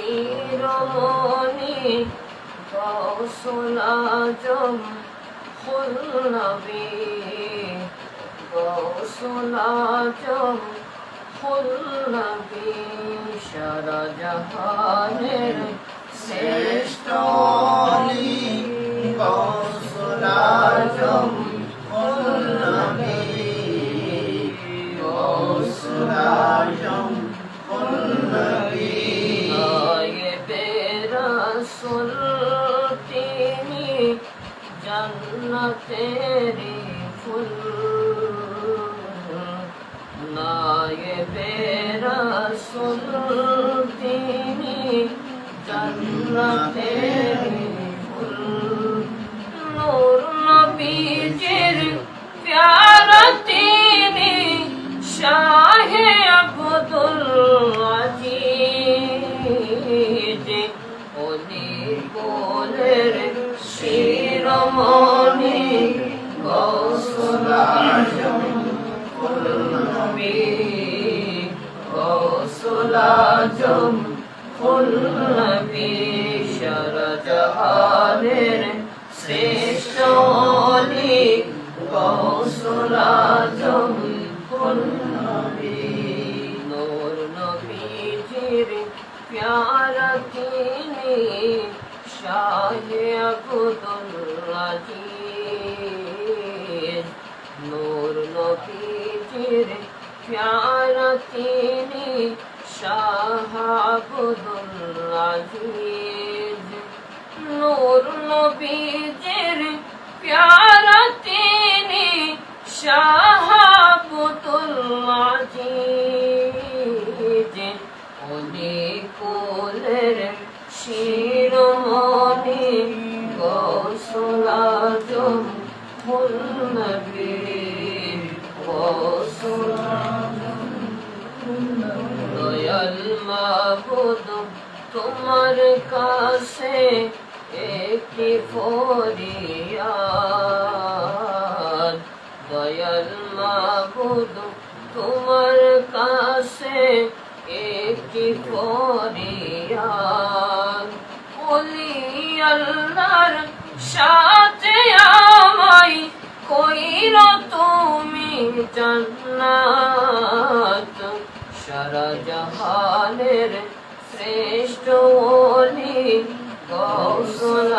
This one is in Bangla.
শিরোমণি গৌসুল আজম ফুল নবী গৌসুল আজম ফুল নবী শ্রেষ্ঠ গৌসুল আজম তিনি জান্নাতেরি ফুল। নায়েবে রাসূল তিনি জান্নাতেরি আজম কুল নবী শাহজাহানের শ্রেষ্ঠ অলি গৌসুল আজম কুল নবী নূর নবীজির প্যারা তিনি শাহে আজিজ। নূর নবীজির প্যারা তিনি শাহ আজিজ। নূর নবীজির প্যারা তিনি শাহ আব্দুল আজিজ। ওলি কুলের দয়াল মাবুদ তোমার কাছে একটি ফরিয়াদ। দয়াল মাবুদ তোমার কাছে একটি ফরিয়াদ। বলি আল্লাহর সাথে সারা জাহানের শ্রেষ্ঠ অলি গৌসুল